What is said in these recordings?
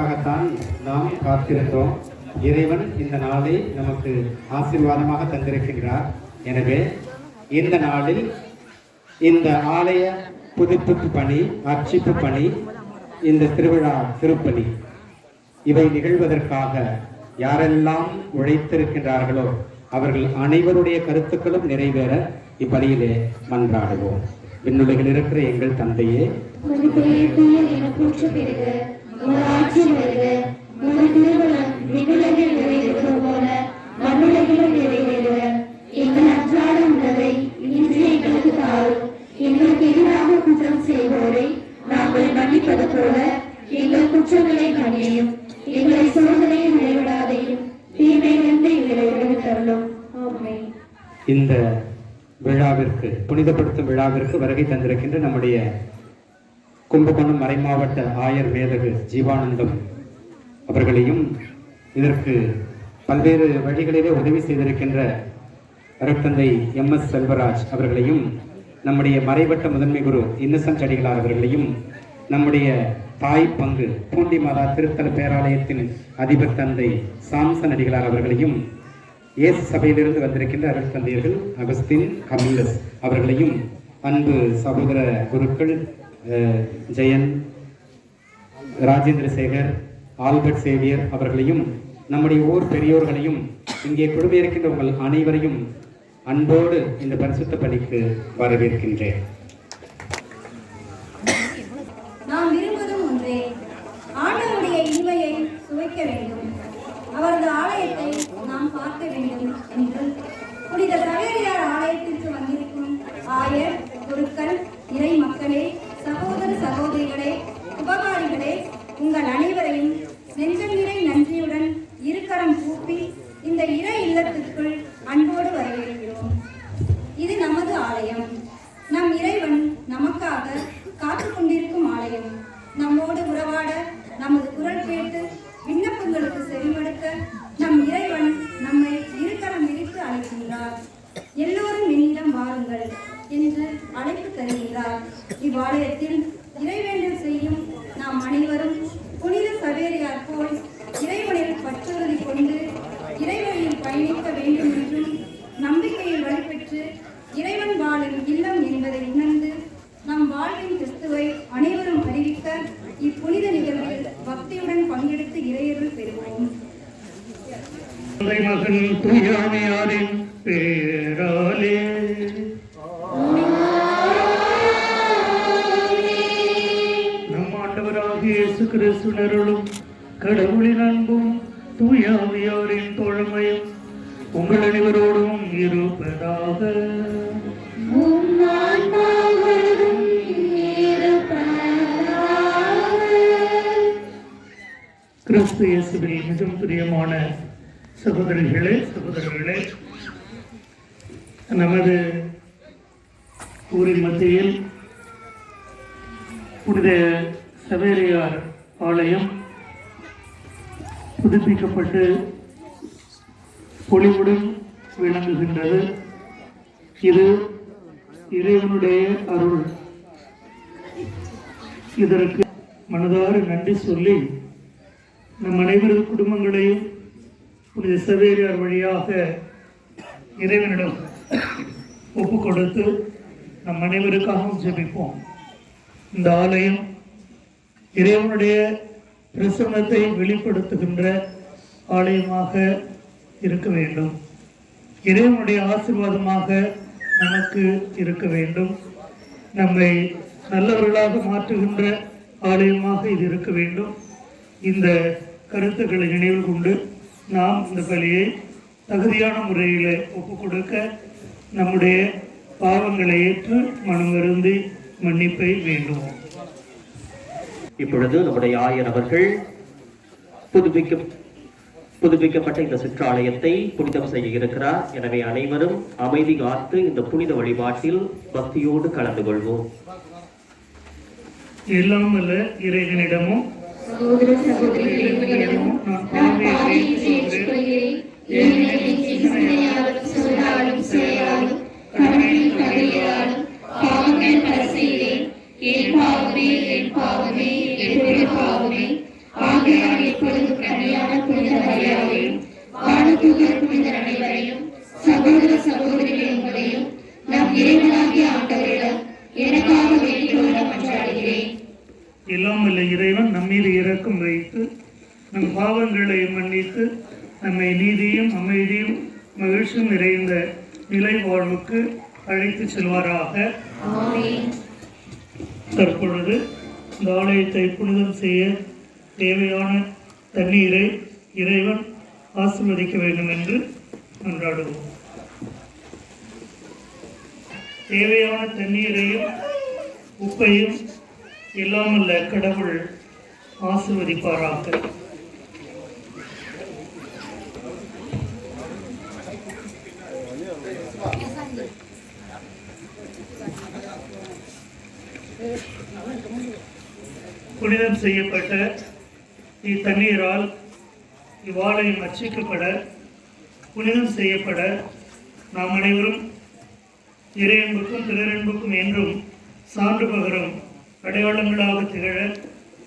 நாளுக்காகத்தான் நாம் காத்திருந்தோம். இறைவன் இந்த நாளை நமக்கு ஆசீர்வாதமாக தந்திருக்கின்றார். எனவே இந்த நாளில் இந்த ஆலய புதுப்பிப்பு பணி அர்ச்சிப்பு பணி இந்த திருவிழா திருப்பலி இவை நிகழ்வதற்காக யாரெல்லாம் உழைத்திருக்கின்றார்களோ அவர்கள் அனைவருடைய கருத்துக்களும் நிறைவேற இப்பணியிலே மன்றாடுவோம். விண்ணுலகில் இருக்கிற எங்கள் தந்தையே உமது ஆட்சி உமது திருமணம் விண்ணுலகில் நிறைவேறுவது போல மண்ணுலகிலும் நிறைவேறுக. எங்கள் அன்றாட உணவை இன்று எங்களுக்கு தாரும். எங்களுக்கு எதிராக குற்றம் செய்வோரை நாங்கள் மன்னிப்பது போல எங்கள் குற்றங்களை மன்னியும். எங்களை சோதனையில் விளைவிடாதையும் தீமையிலிருந்து எங்களை இந்த விழாவிற்கு புனிதப்படுத்தும் விழாவிற்கு வருகை தந்திருக்கின்ற நம்முடைய கும்பகோணம் மறைமாவட்ட ஆயர் மேதகு ஜீவானந்தம் அவர்களையும் இதற்கு பல்வேறு வழிகளிலே உதவி செய்திருக்கின்ற அருட்தந்தை எம் எஸ் செல்வராஜ் அவர்களையும் நம்முடைய மறைவட்ட முதன்மை குரு இன்னசென்ட் அடிகளார் அவர்களையும் நம்முடைய தாய் பங்கு பூண்டி மாதா திருத்தல பேராலயத்தின் அதிபர் தந்தை சாம்சன் அடிகளார் அவர்களையும் இயேசு சபையிலிருந்து வந்திருக்கின்ற அருட்தந்தையர்கள் அகஸ்தின் கமிலஸ் அவர்களையும் அன்பு சகோதர குருக்கள் ஜெயன் ராஜேந்திர சேகர் ஆல்பர்ட் சேவியர் அவர்களையும் நம்முடைய ஊர் பெரியோர்களையும் இங்கே குழுமியிருக்கின்ற உங்கள் அனைவரையும் அன்போடு இந்த பரிசுத்த பணிக்கு வரவேற்கின்றேன். நாம் விரும்புவதும் ஒன்றே ஆண்டவருடைய இன்மையை சுவைக்க வேண்டும். அவரது ஆலயத்தை நாம் பார்க்க வேண்டும் என்று. புனித சவேரியார் ஆலயத்திற்கு வந்திருக்கும் ஆயர் குருக்கள் இறை மக்களே சகோதரிகளே உபகாரிகளே உங்கள் அனைவரையும் நெஞ்சம் நிறை நன்றியுடன் இருக்கரம் கூப்பி இந்த இறை இல்லத்திற்குள் அன்போடு வரவேற்கிறோம். இது நமது ஆலயம். நம் இறைவன் நமக்காக காத்து கொண்டிருக்கும் ஆலயம். நம்மோடு உறவாட இருப்பதாக கிறிஸ்து இயேசுவில் மிகவும் பிரியமான சகோதரிகளே சகோதரர்களே நமது ஊரின் மத்தியில் புனித சவேரியார் ஆலயம் புதுப்பிக்கப்பட்டு பொலிவுடன் விளங்குகின்றது. இது இறைவனுடைய அருள். இதற்கு மனதார நன்றி சொல்லி நம் அனைவரது குடும்பங்களையும் புனித சவேரியார் வழியாக இறைவனிடம் ஒப்பு கொடுத்து நம் அனைவருக்காகவும் ஜெபிப்போம். இந்த ஆலயம் இறைவனுடைய பிரசன்னத்தை வெளிப்படுத்துகின்ற ஆலயமாக இருக்க வேண்டும். இறைவனுடைய ஆசீர்வாதமாக நமக்கு இருக்க வேண்டும். நம்மை நல்லவர்களாக மாற்றுகின்ற ஆலயமாக இது இருக்க வேண்டும். இந்த கருத்துக்களை நினைவில் கொண்டு நாம் இந்த பலியை தகுதியான முறையில் ஒப்பு கொடுக்க நம்முடைய பாவங்களை ஏற்று மனம் மன்னிப்பை வேண்டுவோம். இப்பொழுது நம்முடைய ஆயர் அவர்கள் புதுப்பிக்க புதுப்பிக்கப்பட்ட இந்த சிற்றாலயத்தை புனிதம் செய்ய இருக்கிறார். எனவே அனைவரும் அமைதி காத்து இந்த புனித வழிபாட்டில் பக்தியோடு கலந்து கொள்வோம். எல்லாம் அல்ல இறைவனிடமும் சகோதர சகோதரிகளிடமும் நான் தண்ணீரையும் உப்பையும் இல்லாமல்ல கடவுள் ஆசிர்வதிப்பாராக. புனிதம் செய்யப்பட்ட இத்தண்ணீரால் இவ்வாலயம் அர்ச்சிக்கப்பட புனிதம் செய்யப்பட நாம் அனைவரும் இறையன்புக்கும் பிறரன்புக்கும் என்றும் சான்று பகரும் அடையாளங்களாக திகழ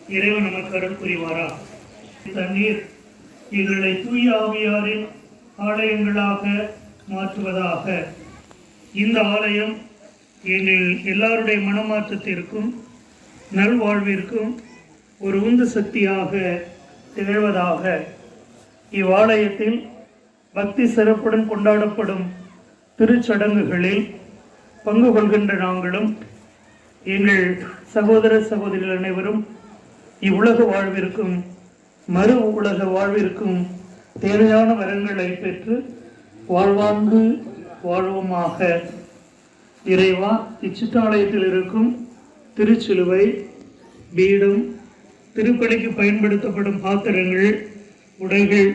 இறைவன் நமக்கு அருள் புரிவாரா? தண்ணீர் எங்களை தூய ஆவியாரின் ஆலயங்களாக மாற்றுவதாக. இந்த ஆலயம் எங்கள் எல்லாருடைய மனமாற்றத்திற்கும் நல்வாழ்விற்கும் ஒரு உந்து சக்தியாக திகழ்வதாக. இவ்வாலயத்தில் பக்தி சிறப்புடன் கொண்டாடப்படும் திருச்சடங்குகளில் பங்கு கொள்கின்ற நாங்களும் எங்கள் சகோதர சகோதரிகள் அனைவரும் இவ்வுலக வாழ்விற்கும் மறு உலக வாழ்விற்கும் தேவையான வரங்களை பெற்று வாழ்வாங்கு வாழ்வோமாக. இறைவா இச்சித்தாலயத்தில் இருக்கும் திருச்சிலுவை பீடம் திருப்பலிக்கு பயன்படுத்தப்படும் பாத்திரங்கள் உடைகள்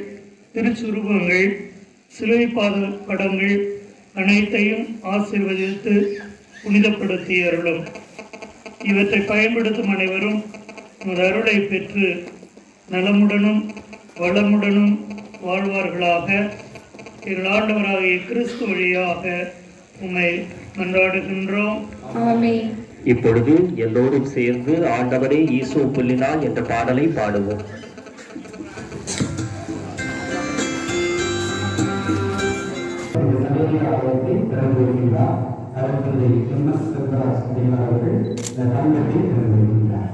திருச்சுருபங்கள் சிலை பாத படங்கள் அனைத்தையும் ஆசீர்வதித்து புனிதப்படுத்தி அருளும். இவற்றை பயன்படுத்தும் அனைவரும் உமது அருளை பெற்று நலமுடனும் வளமுடனும் வாழ்வார்களாக. எங்கள் ஆண்டவராகிய கிறிஸ்து வழியாக உம்மை மன்றாடுகின்றோம். ஆமென். இப்பொழுது எல்லோரும் சேர்ந்து ஆண்டவரே இயேசு புல்லினான் என்ற பாடலை பாடுவோம். ஆலயத்தை திறந்து வருகின்றார் அதற்கு எம் எஸ் செல்வராஜ் அவர்கள் இந்த தங்கத்தை திறந்து வருகின்றார்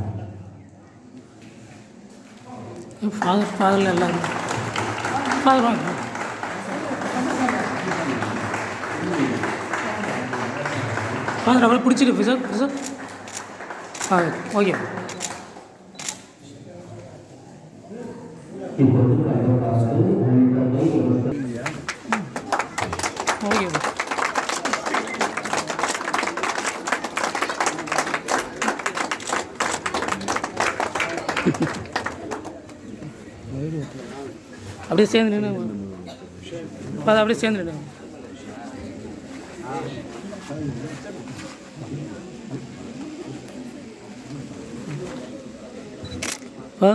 ஃபாதர் ஃபாதரில் எல்லாரும் ஃபாதர் வாங்க ஃபாதர் அவரை பிடிச்சிருக்கு சார் சார் ஆ ஓகே இப்பொழுது ஐந்தாவது ஐந்தாவது ஓகே அப்படியே சேர்ந்து நின்று ஃபாதர் அப்படியே சேர்ந்து நின்று ஆ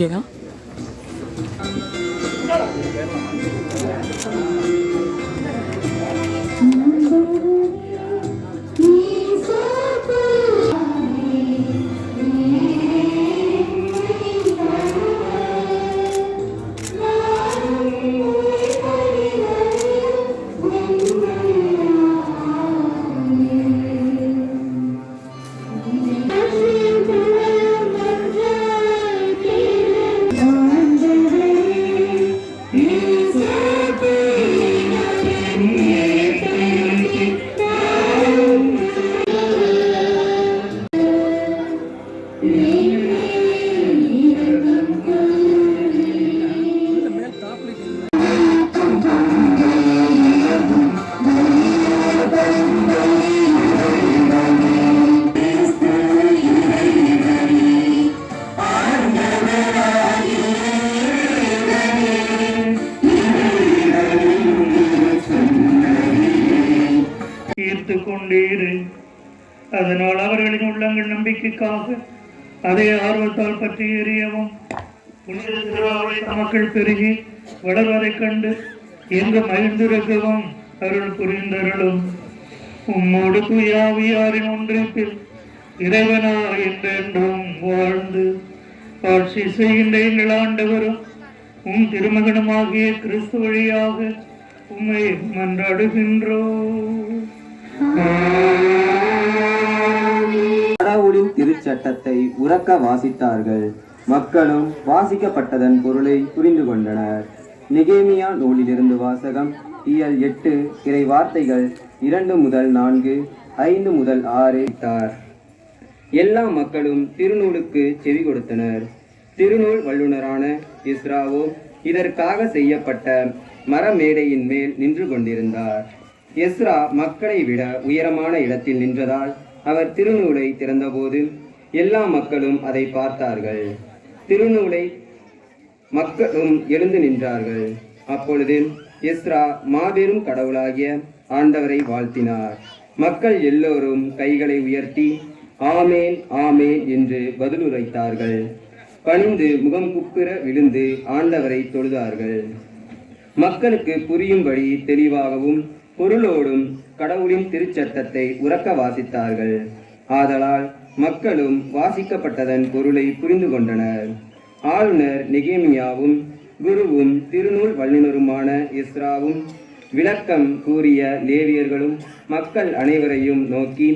그게요? எங்கு மகிழ்ந்திருக்கவும் அருள் புரிந்தருளும். உம்மோடு துயாவியாரின் ஒன்றிப்பில் இறைவனா என்றென்றும் வாழ்ந்து ஆட்சி செய்கின்ற எங்கள் ஆண்டவரும் உம் திருமகனமாகிய கிறிஸ்து வழியாக உம்மை மன்றாடுகின்றோம். கடவுளின் திருச்சட்டத்தை உறக்க வாசித்தார்கள். மக்களும் வாசிக்கப்பட்டதன் பொருளை புரிந்து கொண்டனர். நிகேமியா நூலிலிருந்து வாசகம் இயல் எட்டு இறை வார்த்தைகள் இரண்டு முதல் நான்கு ஐந்து முதல் ஆறு தார் எல்லா மக்களும் திருநூலுக்கு செவி கொடுத்தனர். திருநூல் வல்லுனரான இஸ்ராவோ இதற்காக செய்யப்பட்ட மரமேடையின் மேல் நின்று கொண்டிருந்தார். எஸ்ரா மக்களை விட உயரமான இடத்தில் நின்றதால் அவர் திருநூலை திறந்தபோது எல்லா மக்களும் அதை பார்த்தார்கள். திருநூலை மக்களும் எழுந்து நின்றார்கள். அப்பொழுது எஸ்ரா மாபெரும் கடவுளாகிய ஆண்டவரை வாழ்த்தினார். மக்கள் எல்லோரும் கைகளை உயர்த்தி ஆமேன் ஆமேன் என்று பதிலுரைத்தார்கள் பணிந்து முகம் குப்புற விழுந்து ஆண்டவரை தொழுதார்கள். மக்களுக்கு புரியும்படி தெளிவாகவும் பொருளோடும் கடவுளின் திருச்சட்டத்தை உறக்க வாசித்தார்கள். ஆதலால் மக்களும் வாசிக்கப்பட்டதன் பொருளை புரிந்து கொண்டனர். ஆளுநர் நிகேமியாவும் குருவும் திருநூல் வல்லுநருமான இஸ்ராவும் விளக்கம் கூறிய லேவியர்களும் மக்கள் அனைவரையும் நோக்கி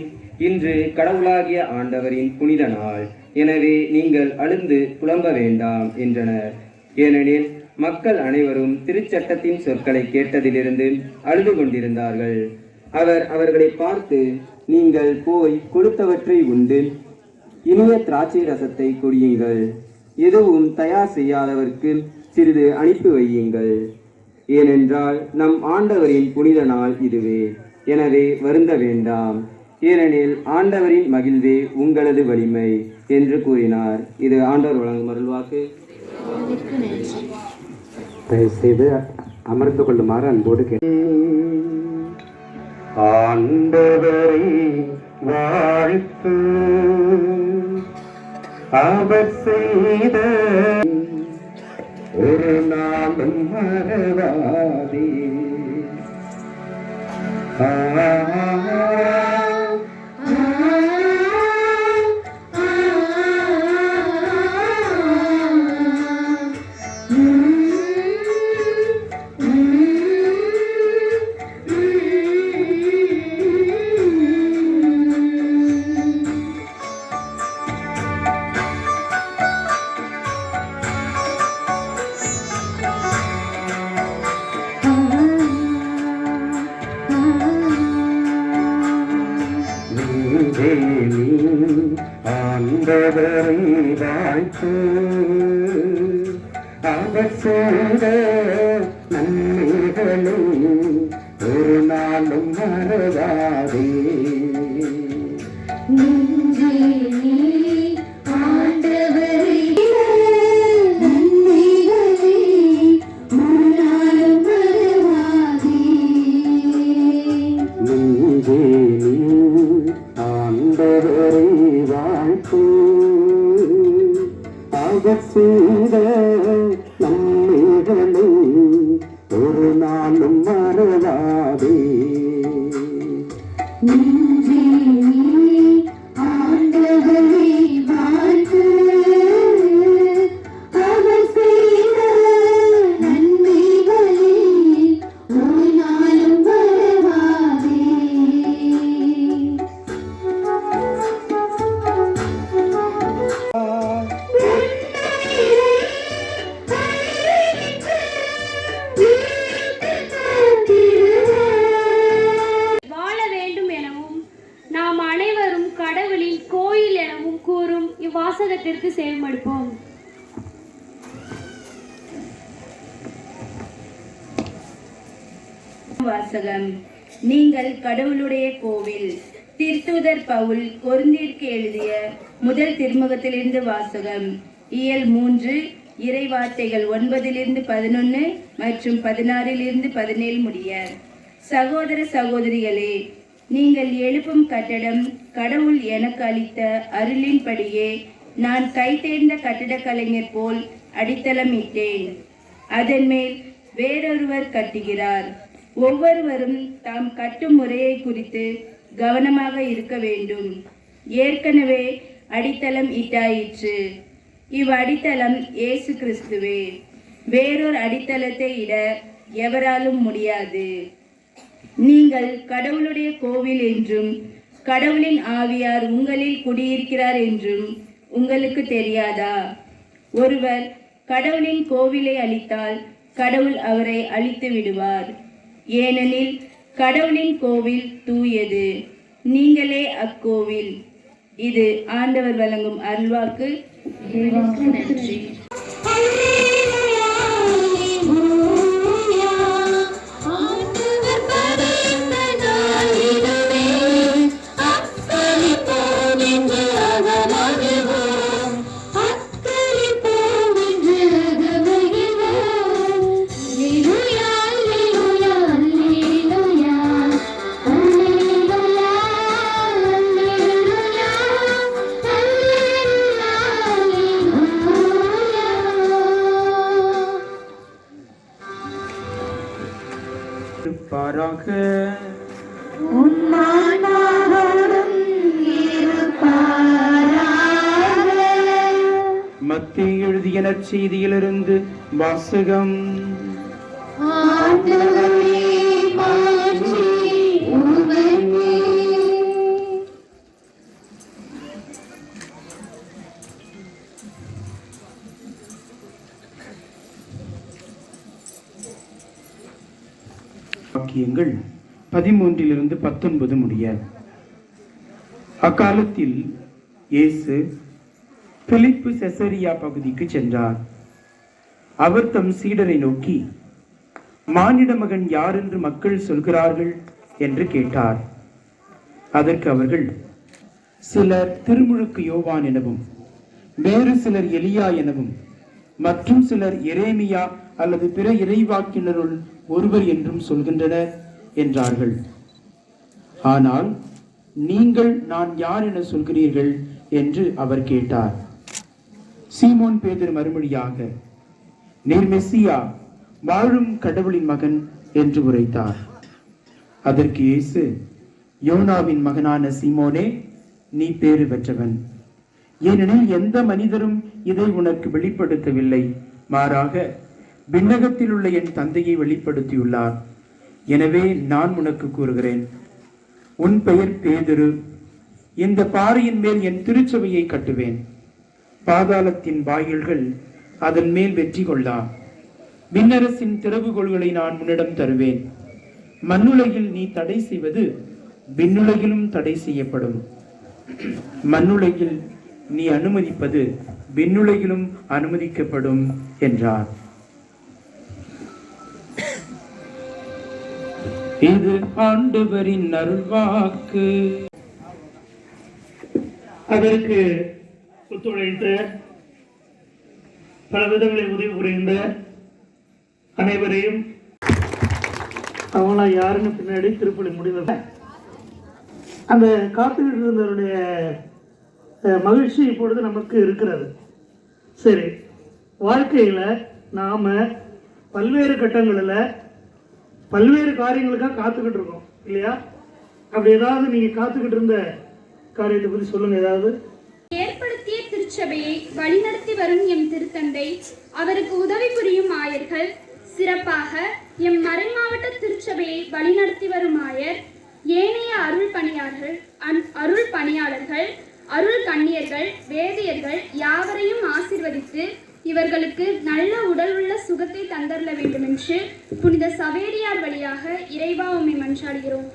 இன்று கடவுளாகிய ஆண்டவரின் புனித நாள். எனவே நீங்கள் அழுந்து புலம்ப வேண்டாம் என்றனர். ஏனெனில் மக்கள் அனைவரும் திருச்சட்டத்தின் சொற்களை கேட்டதிலிருந்து அழுது கொண்டிருந்தார்கள். அவர் அவர்களை பார்த்து நீங்கள் போய் கொடுத்தவற்றை உண்டு. இனிய திராட்சை ரசத்தை குடியுங்கள். எதுவும் தயார் செய்யாதவர்க்கு சிறிது அனுப்பி வையுங்கள். ஏனென்றால் நம் ஆண்டவரின் புனித நாள் இதுவே. எனவே வருந்த வேண்டாம். ஏனெனில் ஆண்டவரின் மகிழ்வே உங்களது வலிமை என்று கூறினார். இது ஆண்டவர் வழங்கும் அருள்வாக்கு. தயவுசெய்து அமர்ந்து கொள்ளுமாறு அன்போடு கேட்டு ஆண்டவரை வாழ்த்து. அவர் செய்த ஒரு நாளும் மறவாதே. ஆ, இவ்வாசகத்திற்கு செவிமடுப்போம் வாசகம் நீங்கள் கடவுளுடைய கோவில். திருத்துதர் பவுல் கொருந்திற்கு எழுதிய முதல் திருமுகத்திலிருந்து வாசகம். இயல் மூன்று இறை வார்த்தைகள் ஒன்பதிலிருந்து பதினொன்று மற்றும் பதினாறிலிருந்து பதினேழு முடிய. சகோதர சகோதரிகளே நீங்கள் எழுப்பும் கட்டடம் கடவுள் எனக்கு அளித்த அருளின்படியே நான் கை தேர்ந்த கட்டிடக் கலைஞர் போல் அடித்தளமிட்டேன். அதன் மேல் வேறொருவர் கட்டுகிறார். ஒவ்வொருவரும் தாம் கட்டும் முறையை குறித்து கவனமாக இருக்க வேண்டும். ஏற்கனவே அடித்தளம் இட்டாயிற்று. இவ் அடித்தளம் இயேசு கிறிஸ்துவே. வேறொரு அடித்தளத்தை இட எவராலும் முடியாது. நீங்கள் கடவுளுடைய கோவில் என்றும் கடவுளின் ஆவியார் உங்களில் குடியிருக்கிறார் என்றும் உங்களுக்கு தெரியாதா? ஒருவர் கடவுளின் கோவிலை அழித்தால் கடவுள் அவரை அழித்து விடுவார். ஏனெனில் கடவுளின் கோவில் தூயது. நீங்களே அக்கோவில். இது ஆண்டவர் வழங்கும் அருள்வாக்கு. நன்றி. வாசகம். வாக்கியங்கள் பதிமூன்றிலிருந்து பத்தொன்பது முடிய. அக்காலத்தில் இயேசு பிலிப்பு செசரியா பகுதிக்கு சென்றார். அவர் தம் சீடரை நோக்கி மானிட மகன் யார் என்று மக்கள் சொல்கிறார்கள்? என்று கேட்டார். அதற்கு அவர்கள் சிலர் திருமுழுக்கு யோவான் எனவும் வேறு சிலர் எலியா எனவும் மற்றும் சிலர் எரேமியா அல்லது பிற இறைவாக்கினருள் ஒருவர் என்றும் சொல்கின்றனர் என்றார்கள். ஆனால் நீங்கள் நான் யார் என சொல்கிறீர்கள்? என்று அவர் கேட்டார். சீமோன் பேதர் மறுமொழியாக நீர் மெஸ்ஸியா வாழும் கடவுளின் மகன் என்று உரைத்தார். அதற்கு இயேசு யோனாவின் மகனான சீமோனே நீ பேறு பெற்றவன். ஏனெனில் எந்த மனிதரும் இதை உனக்கு வெளிப்படுத்தவில்லை. மாறாக விண்ணகத்தில் உள்ள என் தந்தையை வெளிப்படுத்தியுள்ளார். எனவே நான் உனக்கு கூறுகிறேன் உன் பெயர் பேதுரு. இந்த பாறையின் மேல் என் திருச்சபையை கட்டுவேன். பாதாளத்தின் வாயில்கள் அதன் மேல் வெற்றி கொள்ளா. விண்ணரசின் திறவுகோள்களை நான் உன்னிடம் தருவேன். மண்ணுலகில் நீ தடை செய்வது விண்ணுலகிலும் தடை செய்யப்படும். மண்ணுலகில் நீ அனுமதிப்பது விண்ணுலகிலும் அனுமதிக்கப்படும் என்றார். இது ஆண்டவரின் நல்வாக்கு அதற்கு ஒத்துழைத்த பல விதங்களில் உதவி புரிந்த அனைவரையும் அவங்களாம் யாருன்னு பின்னாடி திருப்பலி முடிந்தது அந்த காத்துக்கிட்டு இருந்தவருடைய மகிழ்ச்சி இப்பொழுது நமக்கு இருக்கிறது. சரி வாழ்க்கையில் நாம் பல்வேறு கட்டங்களில் பல்வேறு காரியங்களுக்காக காத்துக்கிட்டு இருக்கோம் இல்லையா? அப்படி ஏதாவது நீங்கள் காத்துக்கிட்டு இருந்த காரியத்தை பற்றி சொல்லுங்கள் ஏதாவது? திருச்சபையை வழிநடத்தி வரும் எம் திருத்தந்தை அவருக்கு உதவி புரியும் ஆயர்கள் சிறப்பாக எம் மறை மாவட்ட திருச்சபையை வழிநடத்தி வரும் ஆயர் ஏனைய அருள் பணியாளர்கள் அன்- அருள் பணியாளர்கள் அருள் கண்ணியர்கள் வேதியர்கள் யாவரையும் ஆசிர்வதித்து இவர்களுக்கு நல்ல உடல் உள்ள சுகத்தை தந்தரல வேண்டும் என்று புனித சவேரியார் வழியாக இறைவா உண்மை மன்றாடுகிறோம்.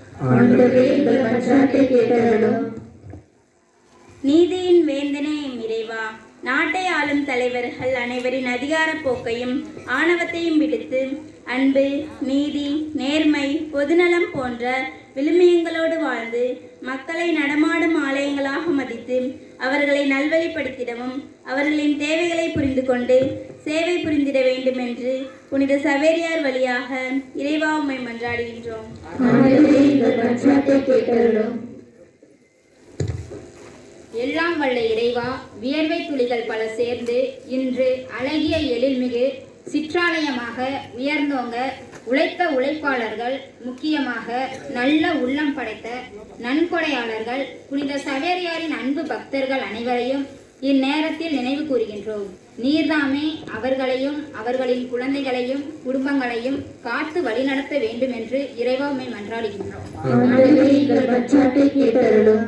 நீதியின் வேந்தனே இறைவா நாட்டை ஆளும் தலைவர்கள் அனைவரின் அதிகார போக்கையும் ஆணவத்தையும் விடுத்து அன்பு நீதி நேர்மை பொதுநலம் போன்ற விழுமியங்களோடு வாழ்ந்து மக்களை நடமாடும் ஆலயங்களாக மதித்து அவர்களை நல்வழிப்படுத்திடவும் அவர்களின் தேவைகளை புரிந்து கொண்டு சேவை புரிந்திட வேண்டும் என்று புனித சவேரியார் வழியாக இறைவா உண்மை மன்றாடுகின்றோம். எல்லாம் வல்ல இறைவா வியர்வை துளிகள் பல சேர்ந்து இன்று அழகிய எழில்மிகு சிற்றாலயமாக உயர்ந்தோங்க உழைத்த உழைப்பாளர்கள் முக்கியமாக நல்ல உள்ளம் படைத்த நன்கொடையாளர்கள் புனித சவேரியாரின் அன்பு பக்தர்கள் அனைவரையும் இந்நேரத்தில் நினைவு கூறுகின்றோம். நீர்தாமே அவர்களையும் அவர்களின் குழந்தைகளையும் குடும்பங்களையும் காத்து வழிநடத்த வேண்டும் என்று இறைவாமை மன்றாடுகின்றோம் ஆண்டவரே எங்கள் மச்சாட்டை கேட்டருளும்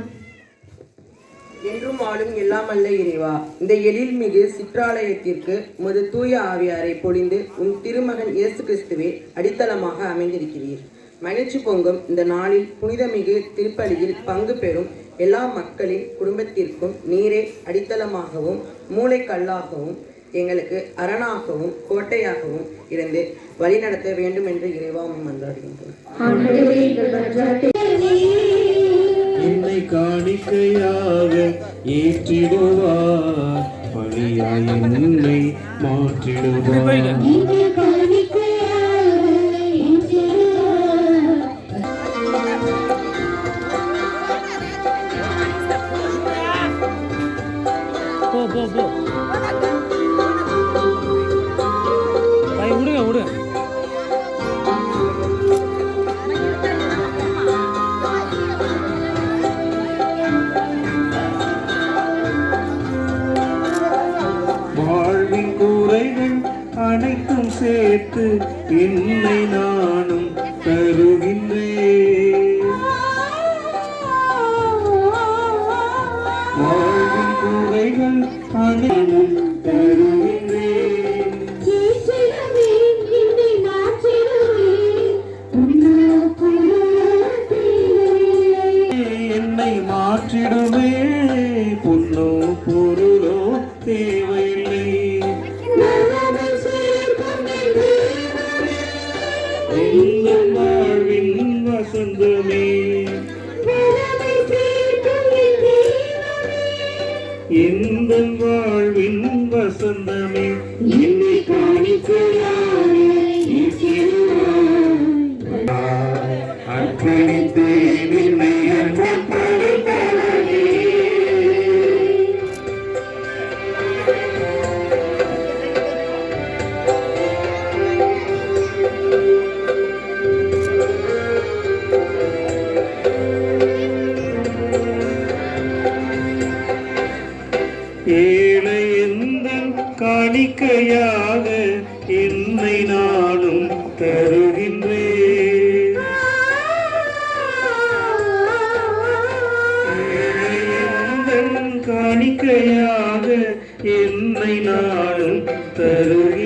என்றும் ஆளும் எல்லாம் அல்ல இறைவா. இந்த எழில்மிகு சிற்றாலயத்திற்கு உமது தூய ஆவியாரை பொழிந்து உன் திருமகன் இயேசு கிறிஸ்துவே அடித்தளமாக அமைந்திருக்கிறீர். மகிழ்ச்சி பொங்கும் இந்த நாளில் புனிதமிகு திருப்பலியில் பங்கு பெறும் எல்லா மக்களின் குடும்பத்திற்கும் நீரே அடித்தளமாகவும் மூளைக்கல்லாகவும் எங்களுக்கு அரணாகவும் கோட்டையாகவும் இருந்து வழிநடத்த வேண்டும் என்று இறைவா உம்மை மன்றாடுகின்றோம். என்னை காணிக்கையாக ஏற்றிடுவார். பலியாய் என்னை மாற்றிடுவார். போ போ போ. சேர்த்து என்னை நான் வசந்தமே எந்த வாழ்வின் வசந்தமே. என்னை காணிக்கையாக காணிக்கையாக என்னை நாளும் தருகின்றேன்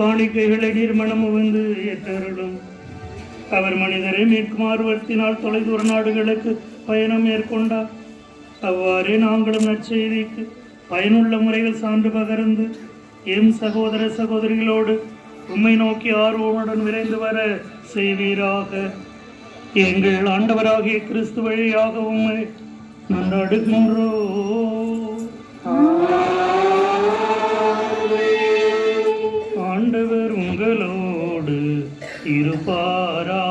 காணிக்கைகளை நிர்மணம் வந்து ஏற்றருளும். அவர் மனிதரை மீட்கும் ஆர்வத்தினால் தொலைதூர நாடுகளுக்கு பயணம் மேற்கொண்டார். அவ்வாறே நாங்களும் நற்செய்திக்கு பயனுள்ள முறையில் சான்று பகர்ந்து எம் சகோதர சகோதரிகளோடு உம்மை நோக்கி ஆர்வமுடன் விரைந்து வர செய்வீராக. எங்கள் ஆண்டவராகிய கிறிஸ்து வழியாக உம்மை மன்றாடுகின்றோ ஆண்டவர் இருப்பாராக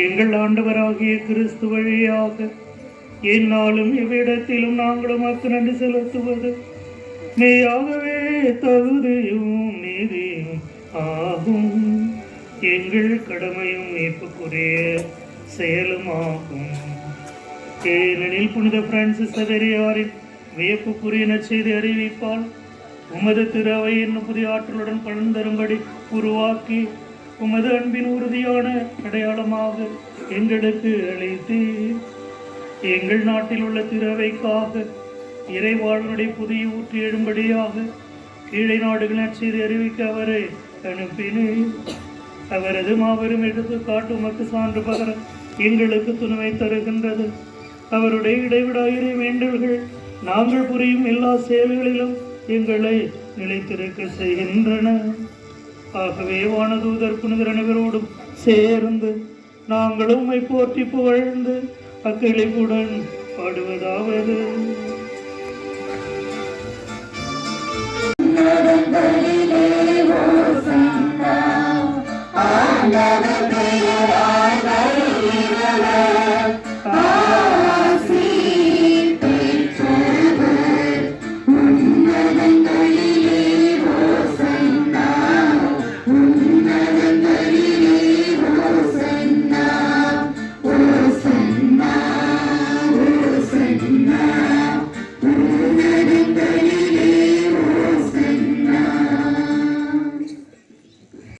எங்கள் ஆண்டவராகிய கிறிஸ்து வழியாக என்னாலும் எவ்விடத்திலும் நாங்கள் உமக்கு நன்றி செலுத்துவது. மெய்யாகவே தகுதியும் நீதியும் ஆகும். எங்கள் கடமையும் மீட்புக்குரிய செயலுமாகும். ஏனெனில் புனித பிரான்சிஸ் சவேரியாரின் வியப்புக்குரிய நச்செய்தி அறிவிப்பால் உமது திறவை என்னும் புதிய ஆற்றலுடன் பலன் தரும்படி உருவாக்கி உமது அன்பின் உறுதியான அடையாளமாக எங்களுக்கு அளித்தீர் எங்கள் நாட்டில் உள்ள திறவைக்காக இறைவாழ்வுடைய புதிய ஊற்றி எழும்படியாக கீழே நாடுகளின் செய்தி அறிவிக்க அவரை அனுப்பினேன் அவரது மாபெரும் எடுத்துக்காட்டு மக்கு சான்று பகர எங்களுக்கு துணை தருகின்றது. அவருடைய இடைவிடாயிரை வேண்டல்கள் நாங்கள் புரியும் எல்லா செயல்களிலும் எங்களை நிலைத்திருக்க செய்கின்றன. ஆகவே வானதூதர் புனிதர் அனைவரோடும் சேர்ந்து நாங்களும் உம்மை போற்றி புகழ்ந்து அக்களிப்புடன் பாடுவதாவது.